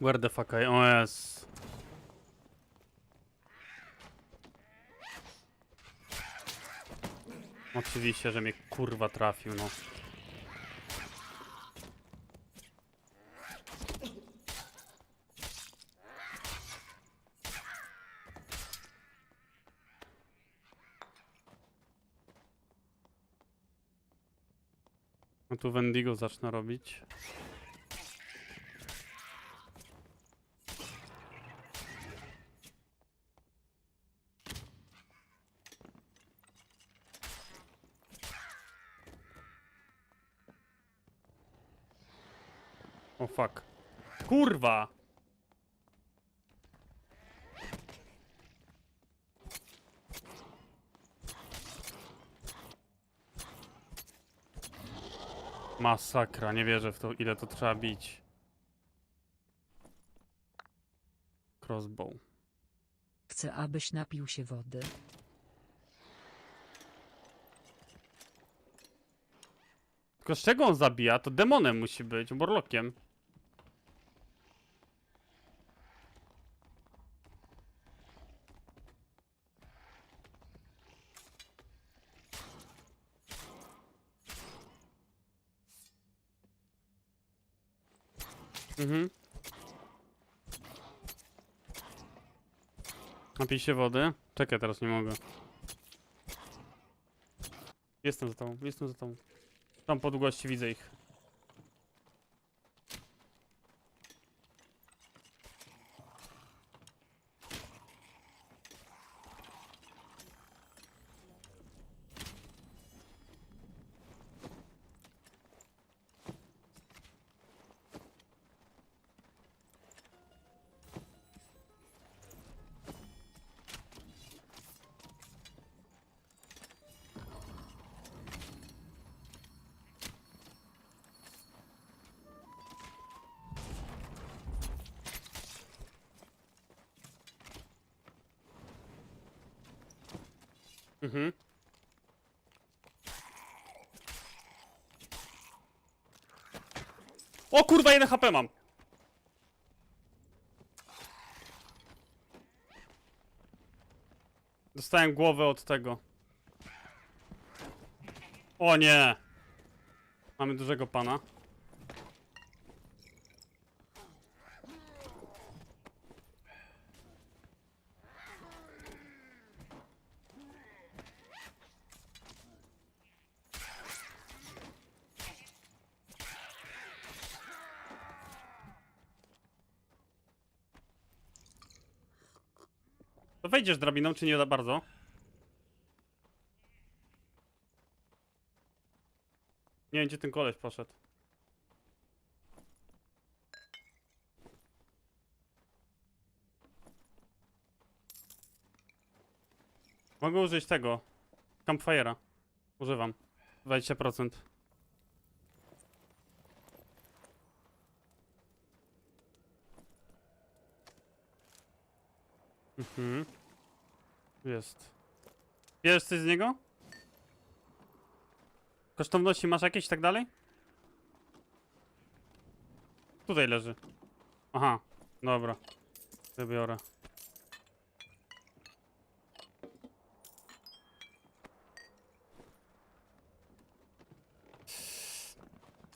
Where the fuck I... O jest. Oczywiście, że mnie kurwa trafił, no. No tu Wendigo zacznę robić. Fuck. Kurwa! Masakra, nie wierzę w to, ile to trzeba bić. Crossbow. Chcę, abyś napił się wody. Tylko z czego on zabija? To demonem musi być, borlokiem. Mhm. Napij się wody. Czekaj, teraz nie mogę. Jestem za tobą, jestem za tobą. Tam po długości widzę ich. Mhm. O kurwa, jeden HP mam. Dostałem głowę od tego. O nie. Mamy dużego pana. To wejdziesz drabiną, czy nie za bardzo? Nie wiem, gdzie ten koleś poszedł. Mogę użyć tego. Campfire'a. Używam. 20%. Mhm. Jest. Bierzesz coś z niego? Kosztowności masz jakieś i tak dalej? Tutaj leży. Aha, dobra. Wybiorę.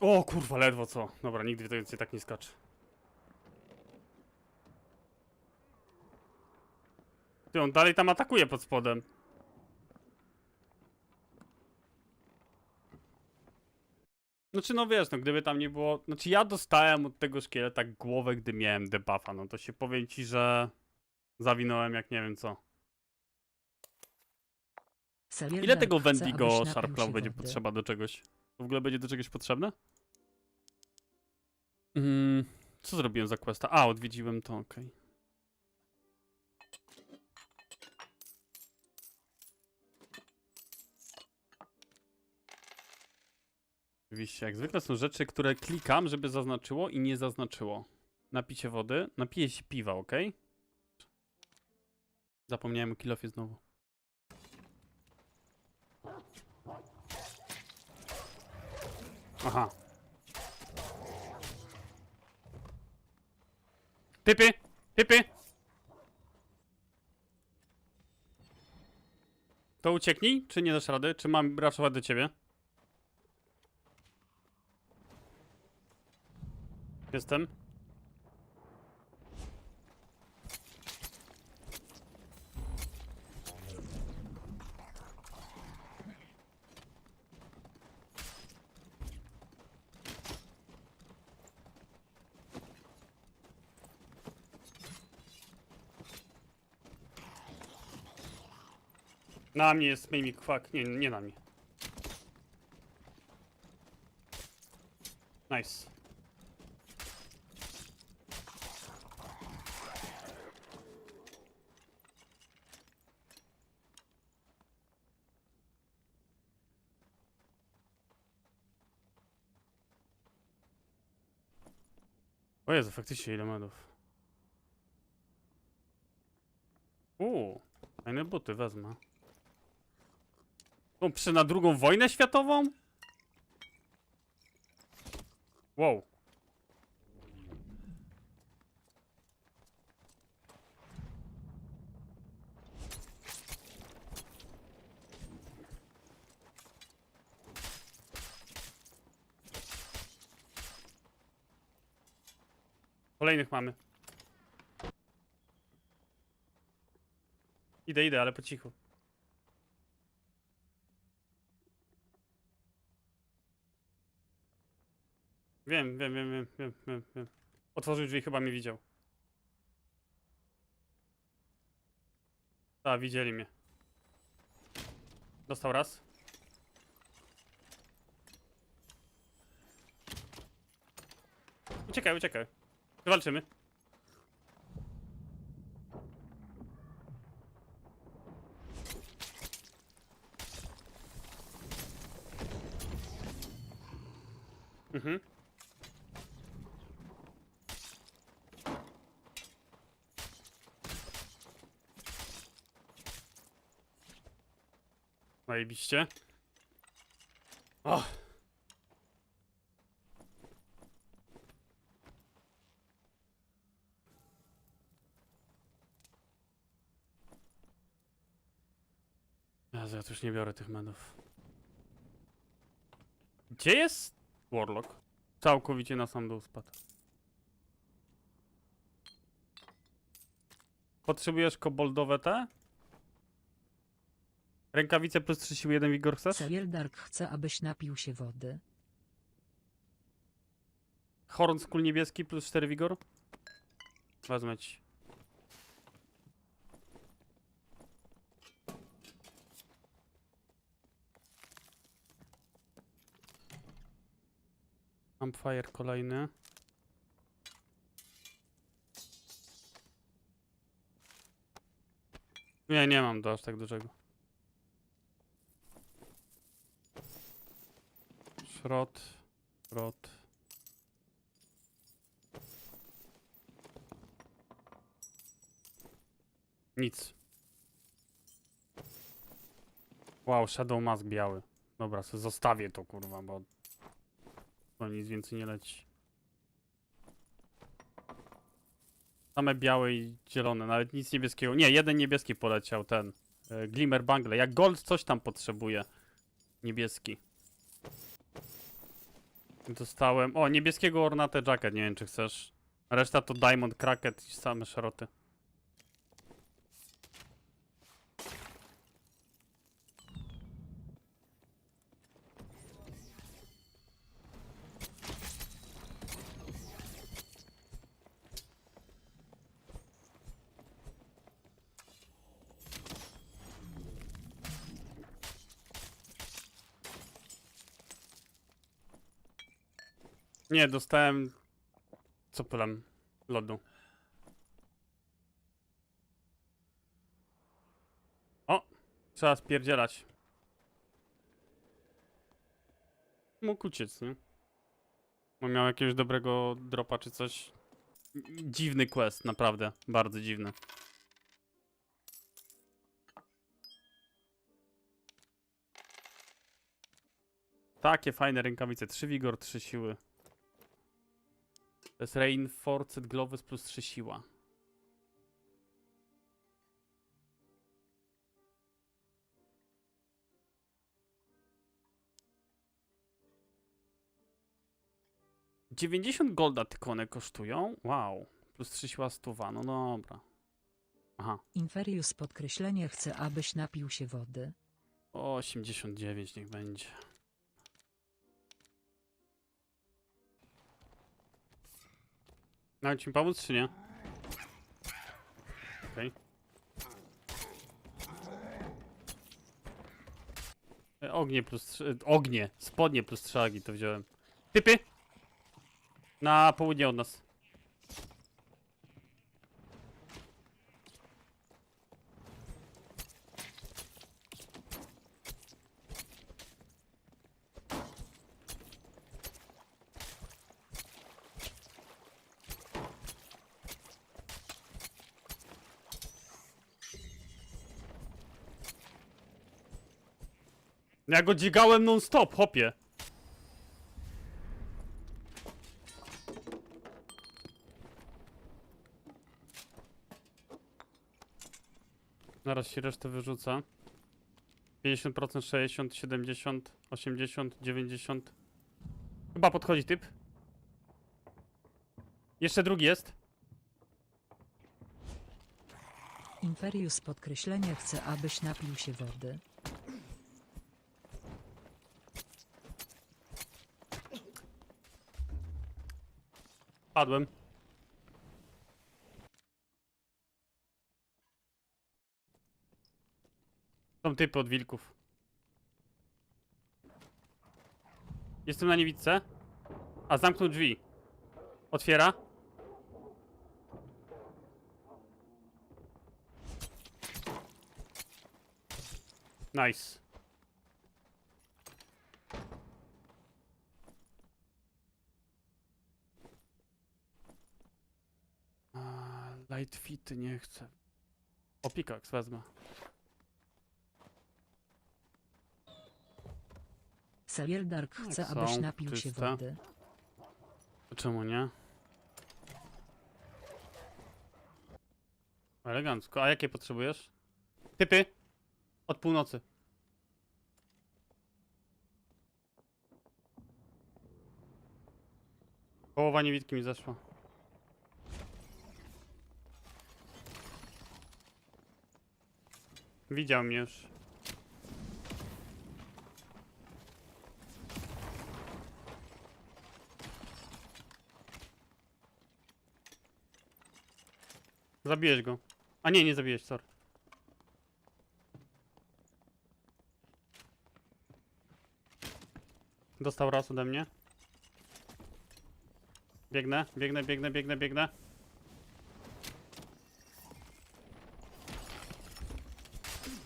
O kurwa, ledwo co. Dobra, nigdy więcej tak nie skacz. Ty, on dalej tam atakuje pod spodem. Znaczy, no wiesz, no gdyby tam nie było... Znaczy, ja dostałem od tego szkieleta głowę, gdy miałem debuffa, no to się powiem ci, że... Zawinąłem jak nie wiem co. Ile tego Wendigo Sharpclaw będzie potrzeba do czegoś? W ogóle będzie do czegoś potrzebne? Mm, co zrobiłem za questa? A, odwiedziłem to, okej. Oczywiście, jak zwykle są rzeczy, które klikam, żeby zaznaczyło i nie zaznaczyło. Napicie wody, napiję się piwa, ok? Zapomniałem o kilofie znowu. Aha. Typy! Typy! To ucieknij, czy nie dasz rady? Czy mam raszować do ciebie? Jestem. Na mnie jest mimik, fuck. Nie, nie na mnie. Nice. O Jezu, faktycznie ile medów. Uuu, fajne buty wezmę. To przy na drugą wojnę światową? Wow. Kolejnych mamy. Idę, idę, ale po cichu. Wiem, wiem, wiem, wiem, wiem, wiem, wiem. Otworzył drzwi, chyba mnie widział. Tak, widzieli mnie. Dostał raz. Uciekaj, uciekaj. Walczymy. Mhm. Zajebiście. O! Już nie biorę tych medów. Gdzie jest Warlock? Całkowicie na sam dół spadł. Potrzebujesz koboldowe te? Rękawice plus 3 siły 1 wigor chcesz? Sayeldark chce, abyś napił się wody. Horn skul niebieski plus 4 wigor? Wezmę ci. Campfire kolejny. Nie, nie mam do aż tak dużego. Szrot, szrot. Nic. Wow, Shadow Mask biały. Dobra, zostawię to kurwa, bo to nic więcej nie leci. Same białe i zielone, nawet nic niebieskiego. Nie, jeden niebieski poleciał, ten. E, Glimmer Bangle. Jak Gold coś tam potrzebuje. Niebieski. Dostałem. O, niebieskiego Ornate Jacket, nie wiem czy chcesz. Reszta to Diamond Cracket i same szeroty. Nie, dostałem. Co pylam? Lodu. O! Trzeba spierdzielać. Mógł uciec, nie? Bo miał jakiegoś dobrego dropa czy coś. Dziwny quest, naprawdę. Bardzo dziwny. Takie fajne rękawice. 3 wigor, 3 siły. To jest Reinforced Gloves plus 3 siła. Dziewięćdziesiąt golda tylko one kosztują? Wow. Plus 3 siła stuwa, no dobra. Aha. Inferius podkreślenie chce, abyś napił się wody. 89 niech będzie. Mam ci pomóc, czy nie? Okej. E, Ognie plus trzy, ognie, spodnie plus trzagi to wziąłem. Typy! Na południe od nas. Ja go dzigałem non stop, hopie. Zaraz się resztę wyrzucę. 50%, 60, 70, 80, 90. Chyba podchodzi typ. Jeszcze drugi jest. Inferius podkreślenie chce, abyś napił się wody. Padłem. Są typy od wilków. Jestem na niewidce. A zamknął drzwi. Otwiera. Nice. A, Light fity nie chcę. O, pickaxe wezmę. Serieldark Tak chce, są, abyś napił się czyste. wody. Czemu nie? Elegancko. A jakie potrzebujesz? Typy! Od północy. Połowa niewidki mi zeszła. Widział mnie już. Zabijesz go. A nie, nie zabijesz, sorry. Dostał raz ode mnie. Biegnę, biegnę, biegnę, biegnę, biegnę.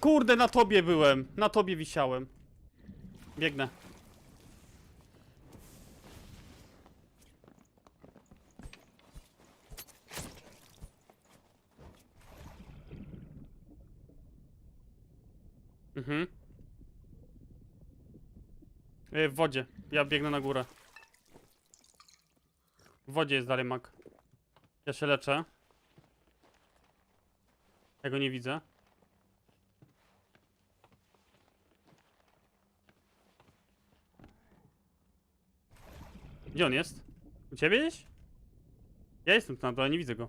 Kurde, na tobie byłem. Na tobie wisiałem. Biegnę. Mhm. Y, W wodzie. Ja biegnę na górę. W wodzie jest dalej mak. Ja się leczę. Ja go nie widzę. Gdzie on jest? U ciebie gdzieś? Ja jestem tu na dole, nie widzę go.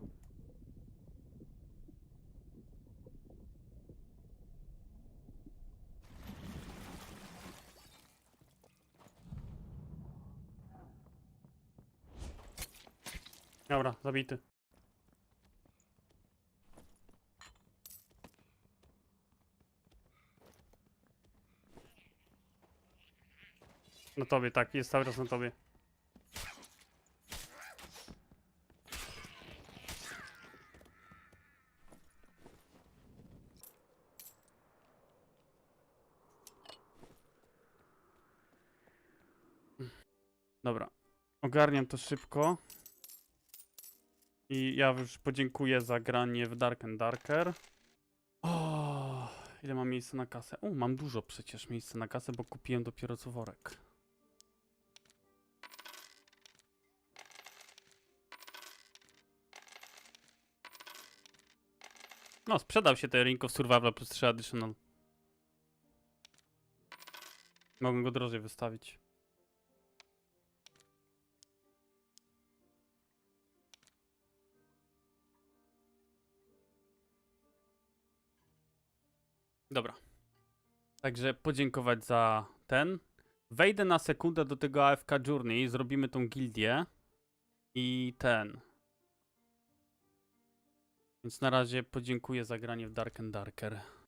Dobra, zabity. Na tobie, tak, jest cały czas na tobie. Dobra. Ogarniam to szybko. I ja już podziękuję za granie w Dark and Darker. O, ile mam miejsca na kasę? O, mam dużo przecież miejsca na kasę, bo kupiłem dopiero co worek. No, sprzedał się ten Ring of Survival plus 3 Additional. Mogę go drożej wystawić. Dobra. Także podziękować za ten. Wejdę na sekundę do tego AFK Journey, zrobimy tą gildię i ten. Więc na razie podziękuję za granie w Dark and Darker.